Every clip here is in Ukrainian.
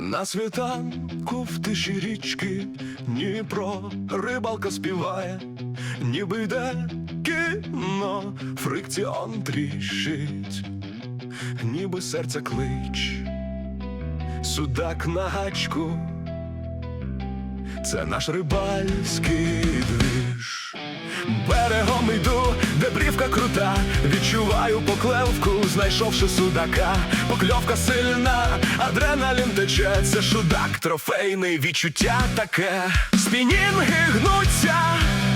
На світанку в тиші річки Дніпро рибалка співає, ніби йде кіно, фрикціон тріщить, ніби серце клич, судак на гачку, це наш рибальський крута, відчуваю поклевку, знайшовши судака. Покльовка сильна, адреналін тече, це шудак, трофейний відчуття таке. Спінінги гнуться,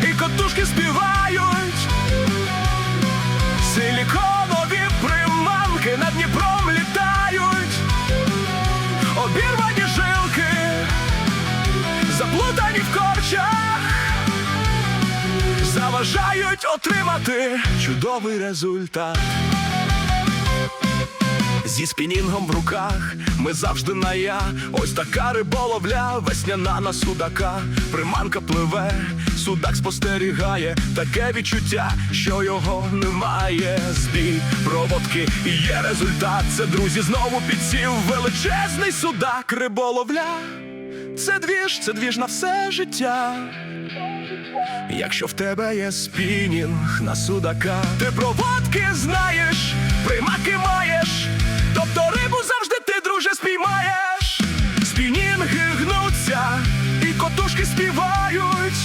і котушки співають. Силіконові приманки над Дніпром літають. Обірвані жилки, заплутані в корчах заважають отримати чудовий результат. Зі спінінгом в руках ми завжди на я. Ось така риболовля, весняна на судака. Приманка пливе, судак спостерігає, таке відчуття, що його немає. Збій проводки і є результат. Це друзі знову підсів величезний судак. Риболовля, це двіж, це двіж на все життя. Якщо в тебе є спінінг на судака, ти проводки знаєш, примаки маєш, тобто рибу завжди ти, друже, спіймаєш. Спінінги гнуться, і котушки співають.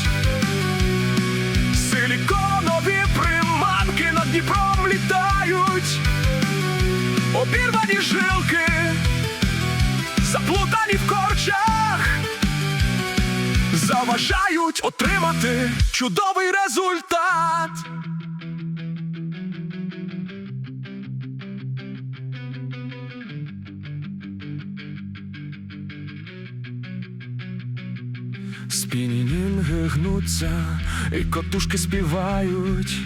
Силіконові приманки над Дніпром літають. Обірвані жилки, заплутані в корчах заважають отримати чудовий результат. Спінінги гнуться, і котушки співають.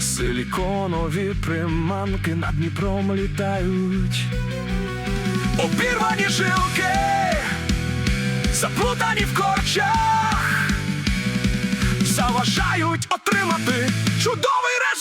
Силіконові приманки над Дніпром літають. Обірвані жилки заплутані в корчах, заважають отримати чудовий результат